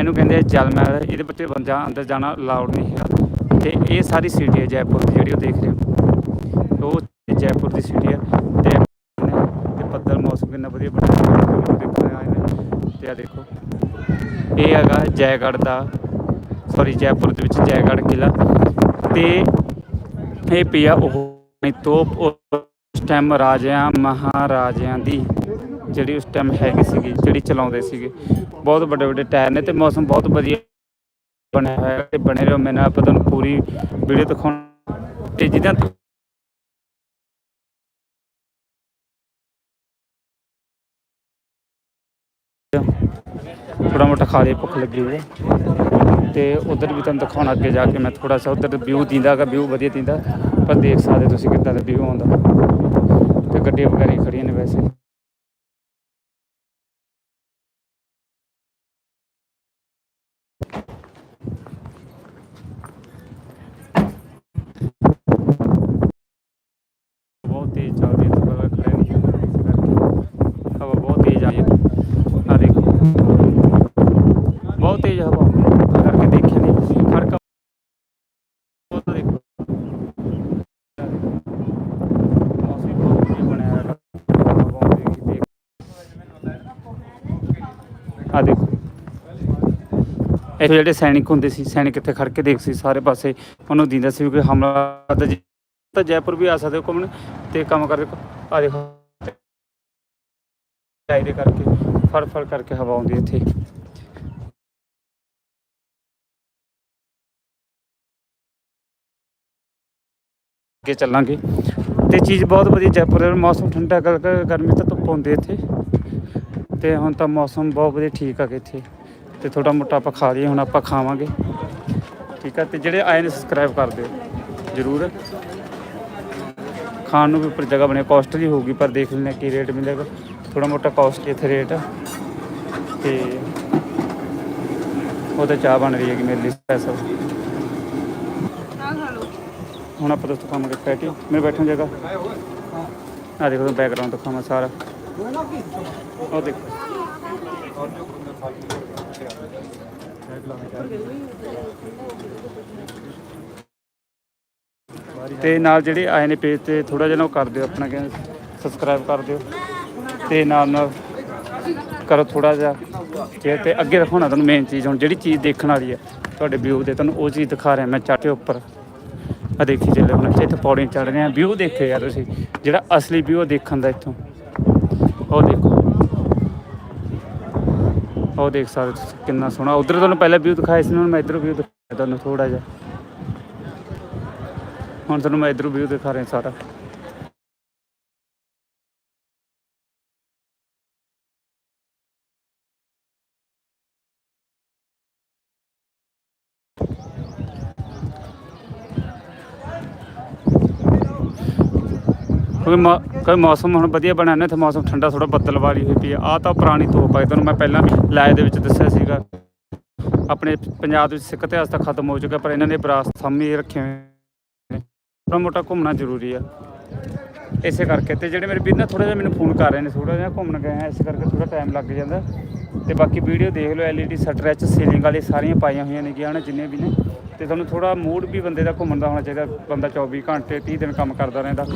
ਇਹਨੂੰ ਕਹਿੰਦੇ ਆ ਜਲ ਮਹਿਲ। ਇਹਦੇ ਵਿੱਚ ਬੰਦਾ ਅੰਦਰ ਜਾਣਾ ਅਲਾਉਡ ਨਹੀਂ ਹੈਗਾ। ਤੇ ਇਹ ਸਾਰੀ ਸਿਟੀ ਹੈ ਜੈਪੁਰ ਦੀ ਜਿਹੜੀ ਉਹ ਦੇਖ ਰਹੇ ਹੋ। ਉਹ ਜੈਪੁਰ ਦੀ ਸਿਟੀ ਹੈ। ਤੇ ਤੇ ਬੱਦਲ ਮੌਸਮ ਕਿੰਨਾ ਵਧੀਆ ਬਣਿਆ ਦੇਖਣ ਆਏ ਨੇ। ਤੇ ਆ ਦੇਖੋ। ਇਹ ਹੈਗਾ ਜੈਗੜ੍ਹ ਦਾ ਸੌਰੀ ਜੈਪੁਰ ਦੇ ਵਿੱਚ ਜੈਗੜ੍ਹ ਕਿਲਾ ਤੇ ਇਹ ਪਿਆ ਉਹ ਤੋਪ ਉਸ ਟਾਈਮ ਰਾਜਿਆਂ, ਮਹਾਰਾਜਿਆਂ ਦੀ। ਜਿਹੜੀ ਉਸ ਟਾਈਮ ਹੈਗੀ ਸੀਗੀ, ਜਿਹੜੀ ਚਲਾਉਂਦੇ ਸੀਗੇ। ਬਹੁਤ ਵੱਡੇ ਵੱਡੇ ਟਾਇਰ ਨੇ ਤੇ ਮੌਸਮ ਬਹੁਤ ਵਧੀਆ ਬਣਿਆ ਹੋਇਆ ਹੈ ਤੇ ਬਣੇ ਰਹੋ ਮੈਂ ਆਪਾਂ ਤੁਹਾਨੂੰ ਪੂਰੀ ਵੀਡੀਓ ਦਿਖਾਉਣ ਤੇ ਜਿੱਦਾਂ ਥੋੜਾ ਮੋਟਾ ਖਾ ਲਈ ਭੁੱਖ ਲੱਗੀ ਹੋਈ ਹੈ। ਤੇ ਉਧਰ ਵੀ ਤੁਹਾਨੂੰ ਦਿਖਾਉਣਾ ਅੱਗੇ ਜਾ ਕੇ ਮੈਂ ਥੋੜਾ ਜਿਹਾ ਉਧਰ ਵਿਊ ਦਿੰਦਾਗਾ ਵਿਊ ਵਧੀਆ ਦਿੰਦਾ। ਪਰ ਦੇਖ ਸਕਦੇ ਤੁਸੀਂ ਕਿੱਦਾਂ ਦਾ ਵਿਊ ਆਉਂਦਾ। ਤੇ ਗੱਡੀਆਂ ਵਗੈਰਾ ਹੀ ਖੜੀਆਂ ਨੇ ਵੈਸੇ ਬਹੁਤ ਤੇਜ਼ ਚੱਲਦੀ ਹੈ ਤਾਂ ਖੜੇ ਨਹੀਂ ਇਸ ਕਰਕੇ ਹਵਾ ਬਹੁਤ ਤੇਜ਼ ਆਈ ਹੈ ਆ ਦੇਖੋ ਬਹੁਤ ਤੇਜ਼ ਹਵਾ ਆਉਂਦੀ ਹੈ ਕਰਕੇ ਦੇਖਿਆ ਨਹੀਂ ਫ਼ਰਕ ਉਹ ਤਾਂ ਦੇਖੋ ਮੌਸਮ ਬਹੁਤ ਵਧੀਆ ਬਣਿਆ ਹੈ ਹਵਾ ਆਉਂਦੀ ਹੈ ਦੇਖ ਆ ਦੇਖੋ। ਇਹ ਜਿਹੜੇ ਸੈਨਿਕ ਹੁੰਦੇ ਸੀ, ਸੈਨਿਕ ਇੱਥੇ ਖੜ ਕੇ ਦੇਖ ਸੀ ਸਾਰੇ ਪਾਸੇ। ਉਹਨੂੰ ਦਿੰਦਾ ਸੀ ਵੀ ਕੋਈ ਹਮਲਾ ਤਾਂ ਤਾਂ ਜੈਪੁਰ ਵੀ ਆ ਸਕਦੇ ਹੋ ਘੁੰਮਣ ਤੇ ਕੰਮ ਕਰਦੇ ਆ ਦੇਖੋ। ਚਾਹੀਦੇ ਕਰਕੇ, ਫੜ ਫੜ ਕਰਕੇ ਹਵਾ ਆਉਂਦੀ ਇੱਥੇ। ਅੱਗੇ ਚੱਲਾਂਗੇ। ਤੇ ਚੀਜ਼ ਬਹੁਤ ਵਧੀਆ ਜੈਪੁਰ ਮੌਸਮ ਠੰਡਾ ਕਰਕੇ ਗਰਮੀ ਤਾਂ ਧੁੱਪ ਹੁੰਦੀ ਇੱਥੇ। ਤੇ ਹੁਣ ਤਾਂ ਮੌਸਮ ਬਹੁਤ ਵਧੀਆ ਠੀਕ ਆ ਕਿ ਇੱਥੇ। ਤੇ ਥੋੜਾ ਮੋਟਾ ਆਪਾਂ ਖਾ ਲਈਏ, ਹੁਣ ਆਪਾਂ ਖਾਵਾਂਗੇ। ਠੀਕ ਆ, ਤੇ ਜਿਹੜੇ ਆਏ ਨੇ ਸਬਸਕ੍ਰਾਈਬ ਕਰ ਦਿਓ, ਜ਼ਰੂਰ। ਖਾਣ ਨੂੰ ਵੀ ਉੱਪਰ ਜਗ੍ਹਾ ਬਣੇ ਕਾਸਟਲੀ ਹੋਊਗੀ, ਪਰ ਦੇਖ ਲੈਂਦੇ ਹਾਂ ਕੀ ਰੇਟ ਮਿਲੇਗਾ ਥੋੜਾ ਮੋਟਾ ਕਾਸਟਲੀ ਇੱਥੇ ਰੇਟ ਆ। ਤੇ ਉਹ ਤਾਂ ਚਾਹ ਬਣ ਰਹੀ ਹੈਗੀ ਮੇਰੇ ਲਈ ਪੈਸਾ ਹੁਣ ਆਪਾਂ ਦੋਸਤੋ ਖਾਵਾਂਗੇ ਪੈਟੀ ਮੇਰੇ ਬੈਠਣ ਜਗ੍ਹਾ। ਆ ਦੇਖੋ ਬੈਕਗ੍ਰਾਉਂਡ ਦਿਖਾਵਾਂ ਸਾਰਾ। ਉਹ ਦੇਖੋ ਤੇ ਨਾਲ ਜਿਹੜੇ ਆਏ ਨੇ ਪੇਜ ਤੇ ਥੋੜਾ ਜਿਹਾ ਨਾ ਉਹ ਕਰ ਦਿਓ, ਆਪਣਾ ਕਹਿੰਦੇ ਸਬਸਕ੍ਰਾਈਬ ਕਰ ਦਿਓ। ਤੇ ਨਾਲ ਨਾਲ ਕਰੋ ਥੋੜਾ ਜਿਹਾ ਤੇ ਤੇ ਅੱਗੇ ਦਿਖਾਉਣਾ ਤੁਹਾਨੂੰ ਮੇਨ ਚੀਜ਼, ਹੁਣ ਜਿਹੜੀ ਚੀਜ਼ ਦੇਖਣ ਵਾਲੀ ਹੈ ਤੁਹਾਡੇ ਵਿਊ ਦੇ, ਤੁਹਾਨੂੰ ਉਹ ਚੀਜ਼ ਦਿਖਾ ਰਿਹਾ ਮੈਂ ਚਾਟੇ ਉੱਪਰ। ਆ ਦੇਖੀ ਜੇ ਹੁਣ ਇੱਥੇ ਪੌੜੀਆਂ ਚੜ ਰਹੇ ਆ ਵਿਊ ਦੇਖਿਓ ਯਾਰ ਤੁਸੀਂ, ਜਿਹੜਾ ਅਸਲੀ ਵਿਊ ਦੇਖਣ ਦਾ ਇੱਥੋਂ। ਉਹ ਦੇਖੋ। ਉਹ ਦੇਖ ਸਕਦੇ ਤੁਸੀਂ, ਕਿੰਨਾ ਸੋਹਣਾ। ਉਧਰ ਤੁਹਾਨੂੰ ਪਹਿਲਾਂ ਵਿਊ ਦਿਖਾਇਆ ਸੀ ਹੁਣ ਮੈਂ ਇਧਰੋਂ ਵਿਊ ਦਿਖਾਇਆ ਤੁਹਾਨੂੰ ਥੋੜਾ ਜਿਹਾ। ਹੁਣ ਤੁਹਾਨੂੰ ਮੈਂ ਇਧਰੋਂ ਵਿਊ ਦਿਖਾ ਰਿਹਾ ਸਾਰਾ। ਕਿਉਂਕਿ ਮੌ- ਕਿਉਂਕਿ ਮੌਸਮ ਹੁਣ ਵਧੀਆ ਬਣਿਆ ਨੇ ਤੇ ਮੌਸਮ ਠੰਡਾ ਥੋੜਾ ਬੱਦਲ ਵਾਲੀ ਹੋਈ ਪਈ ਆ। ਆਹ ਤਾਂ ਪੁਰਾਣੀ ਤੋਪ ਆ ਤੁਹਾਨੂੰ ਮੈਂ ਪਹਿਲਾਂ ਵੀ ਲਾਈਵ ਦੇ ਵਿੱਚ ਦੱਸਿਆ ਸੀਗਾ। ਆਪਣੇ ਪੰਜਾਬ ਦੇ ਵਿੱਚ ਸਿੱਖ ਇਤਿਹਾਸ ਤਾਂ ਖਤਮ ਹੋ ਚੁੱਕਾ ਪਰ ਇਹਨਾਂ ਨੇ ਵਿਰਾਸਤ ਸਾਂਭੀ ਰੱਖੇ ਹੋਏ ਨੇ ਥੋੜਾ ਮੋਟਾ ਘੁੰਮਣਾ ਜ਼ਰੂਰੀ ਆ। ਇਸੇ ਕਰਕੇ ਤੇ ਜਿਹੜੇ ਮੇਰੇ ਵੀਰ ਨਾ ਥੋੜਾ ਜਿਹਾ ਮੈਨੂੰ ਫੋਨ ਕਰ ਰਹੇ ਨੇ ਥੋੜਾ ਜਿਹਾ ਘੁੰਮਣ ਗਏ ਆ, ਇਸ ਕਰਕੇ ਥੋੜਾ ਟਾਈਮ ਲੱਗ ਜਾਂਦਾ। ਤੇ ਬਾਕੀ ਵੀਡੀਓ ਦੇਖ ਲਓ ਐਲਈਡੀ ਸਟ੍ਰੈਚ ਸੀਲਿੰਗ ਵਾਲੀ ਸਾਰੀਆਂ ਪਾਈਆਂ ਹੋਈਆਂ ਨੇ ਗਿਆ ਨਾ ਜਿੰਨੇ ਵੀ ਨੇ। ਤੇ ਤੁਹਾਨੂੰ ਥੋੜਾ ਮੂਡ ਵੀ ਬੰਦੇ ਦਾ ਘੁੰਮਣ ਦਾ ਹੋਣਾ ਚਾਹੀਦਾ, ਬੰਦਾ 24 ਘੰਟੇ 30 ਦਿਨ ਕੰਮ ਕਰਦਾ ਰਹਿੰਦਾ।